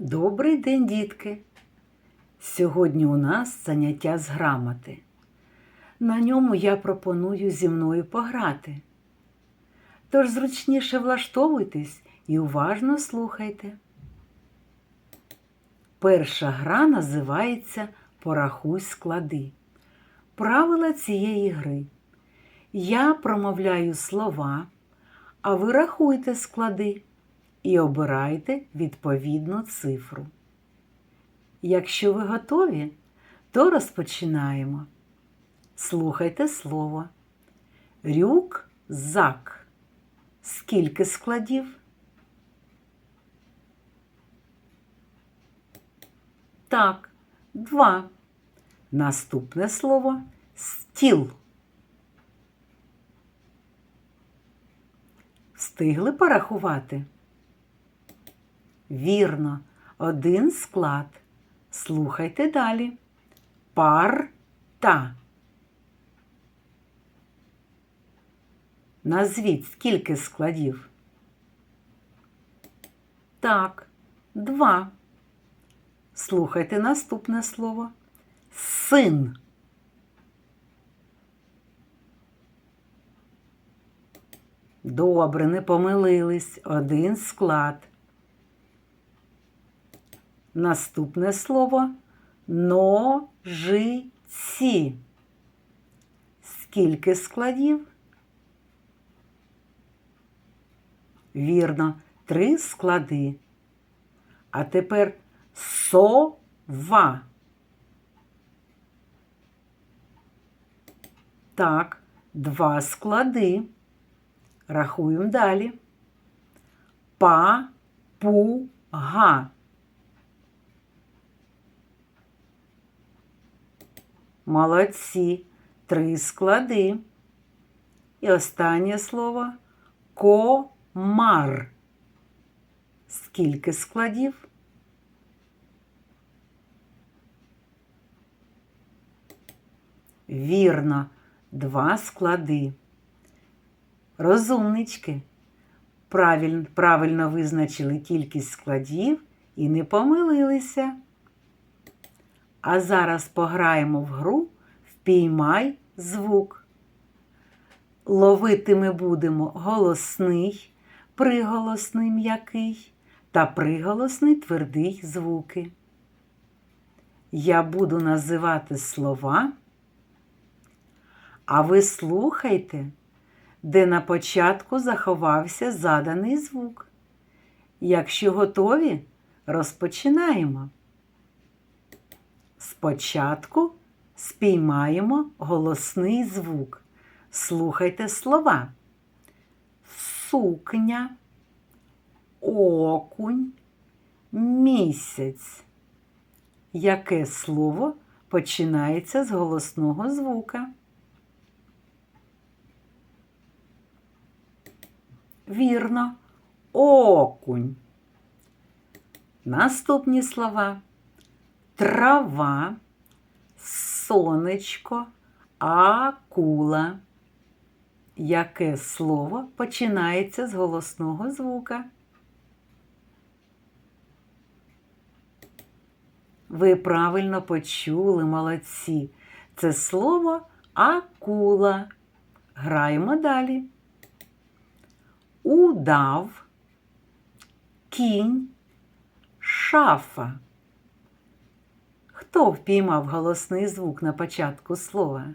Добрий день, дітки! Сьогодні у нас заняття з грамоти. На ньому я пропоную зі мною пограти. Тож зручніше влаштовуйтесь і уважно слухайте. Перша гра називається Порахуй склади. Правила цієї гри. Я промовляю слова, а ви рахуйте склади і обирайте відповідну цифру. Якщо ви готові, то розпочинаємо. Слухайте слово. Рюкзак. Скільки складів? Так, два. Наступне слово стіл. Встигли порахувати? Вірно, один склад. Слухайте далі. Пар-та. Назвіть скільки складів? Так, два. Слухайте наступне слово. Син. Добре, не помилились. Один склад. Наступне слово ножиці. Скільки складів? Вірно, три склади. А тепер сова. Так, два склади. Рахуємо далі. Па-пу-га. Молодці. Три склади. І останнє слово комар. Скільки складів? Вірно, два склади. Розумнички. Правильно, правильно визначили кількість складів і не помилилися. А зараз пограємо в гру Впіймай звук. Ловити ми будемо голосний, приголосний м'який та приголосний твердий звуки. Я буду називати слова, а ви слухайте, де на початку заховався заданий звук. Якщо готові, розпочинаємо. Спочатку спіймаємо голосний звук. Слухайте слова. Сукня, окунь, місяць. Яке слово починається з голосного звука? Вірно, окунь. Наступні слова трава, сонечко, акула. Яке слово починається з голосного звука? Ви правильно почули, молодці. Це слово акула. Граємо далі. Удав, кінь, шафа. Хто впіймав голосний звук на початку слова?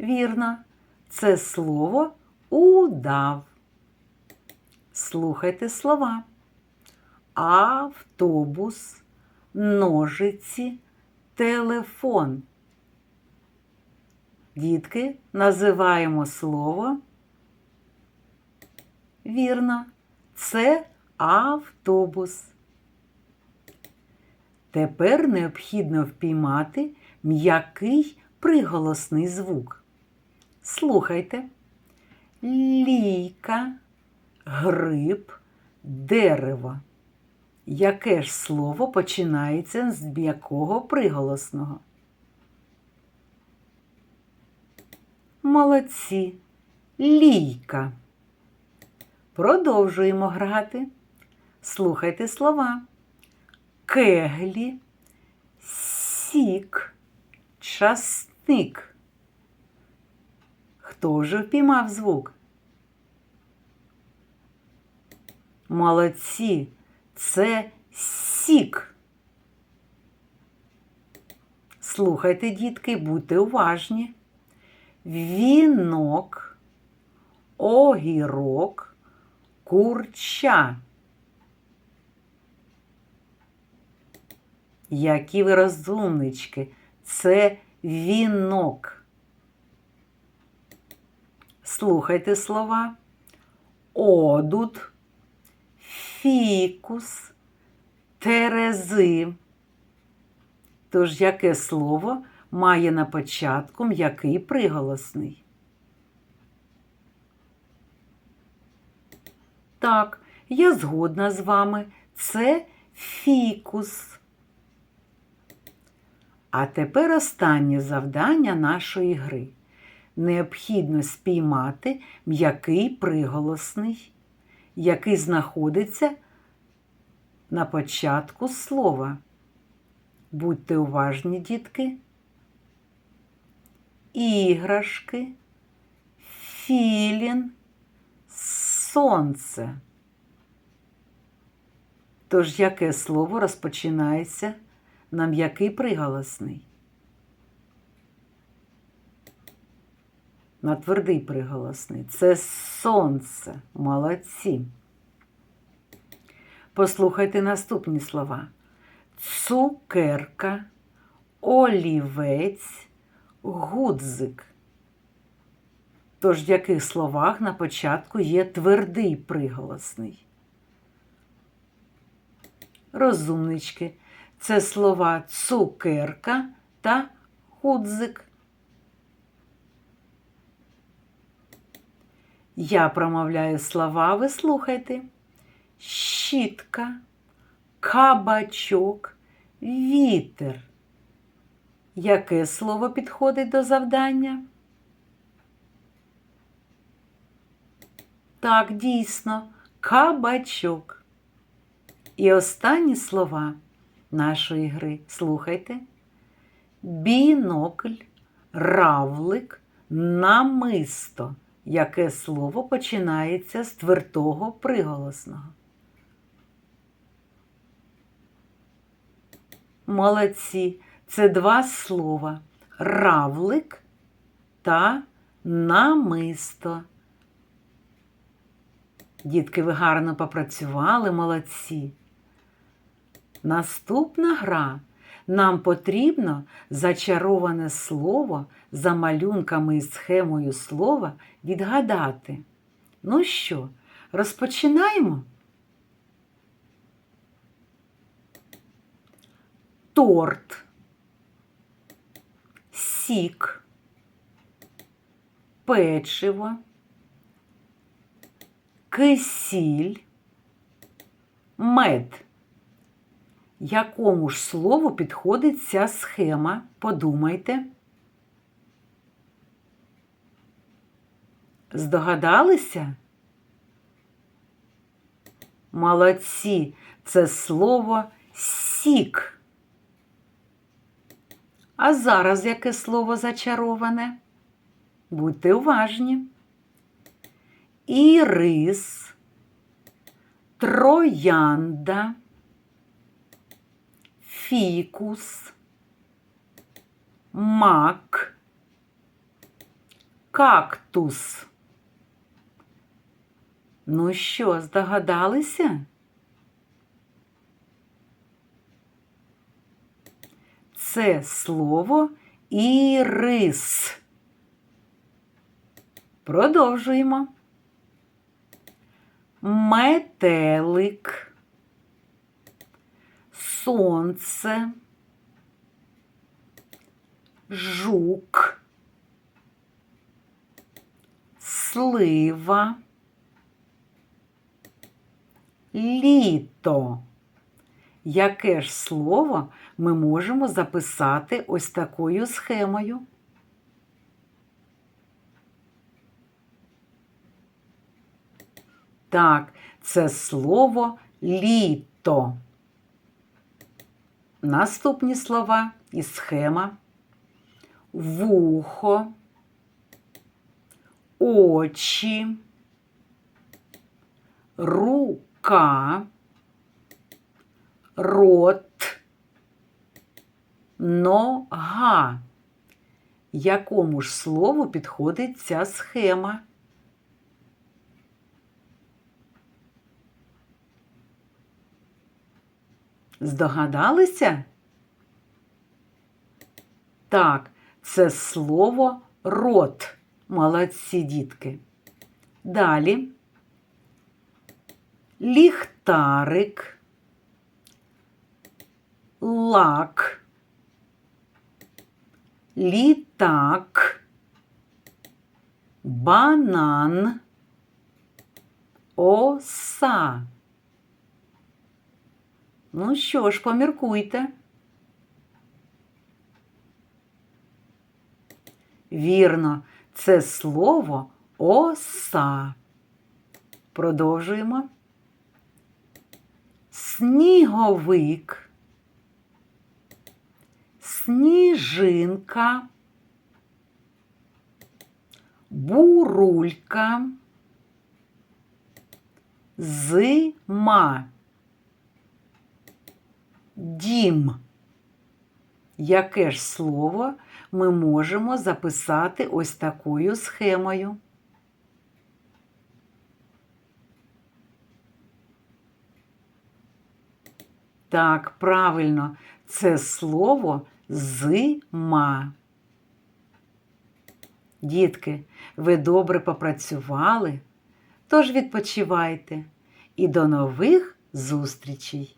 Вірно, це слово удав. Слухайте слова. Автобус, ножиці, телефон. Дітки, називаємо слово. Вірно, це автобус. Тепер необхідно впіймати м'який приголосний звук. Слухайте. Лійка, гриб, дерево. Яке ж слово починається з м'якого приголосного? Молодці. Лійка. Продовжуємо грати. Слухайте слова. Кеглі, сік, часник. Хто ж впіймав звук? Молодці, це сік. Слухайте, дітки, будьте уважні. Вінок, огірок, курча. Які ви розумнички, це вінок. Слухайте слова. Одуд, фікус, терези. Тож яке слово має на початку м'який приголосний? Так, я згодна з вами. Це фікус. А тепер останнє завдання нашої гри. Необхідно спіймати м'який приголосний, який знаходиться на початку слова. Будьте уважні, дітки. Іграшки, філін, сонце. Тож яке слово розпочинається на м'який приголосний? На твердий приголосний. Це сонце. Молодці. Послухайте наступні слова цукерка, олівець, гудзик. Тож в яких словах на початку є твердий приголосний? Розумнички. Це слова цукерка та гудзик. Я промовляю слова, ви слухайте. Щітка, кабачок, вітер. Яке слово підходить до завдання? Так, дійсно, кабачок. І останні слова нашої гри. Слухайте. Бінокль, равлик, намисто. Яке слово починається з твердого приголосного? Молодці. Це два слова равлик та намисто. Дітки, ви гарно попрацювали, молодці. Наступна гра. Нам потрібно зачароване слово за малюнками і схемою слова відгадати. Ну що, розпочинаємо? торт, сік, печиво, кисіль, мед. Якому ж слову підходить ця схема? Подумайте. Здогадалися? Молодці, це слово сік. А зараз яке слово зачароване? Будьте уважні. Ірис, троянда, фікус, мак, кактус. Ну що, здогадалися? це слово ірис. Продовжуємо. Метелик, сонце, жук, слива, літо. Яке ж слово ми можемо записати ось такою схемою? Так, це слово літо. Наступні слова і схема. Вухо, очі, рука, рот, нога. Якому ж слову підходить ця схема? Здогадалися? Так, це слово рот. Молодці дітки. Далі ліхтарик, лак, літак, банан, оса. Ну що ж, поміркуйте. Вірно, це слово оса. Продовжуємо. Сніговик, сніжинка, бурулька, зима, дім. Яке ж слово ми можемо записати ось такою схемою? Так, правильно, це слово зима. Дітки, ви добре попрацювали, тож відпочивайте і до нових зустрічей!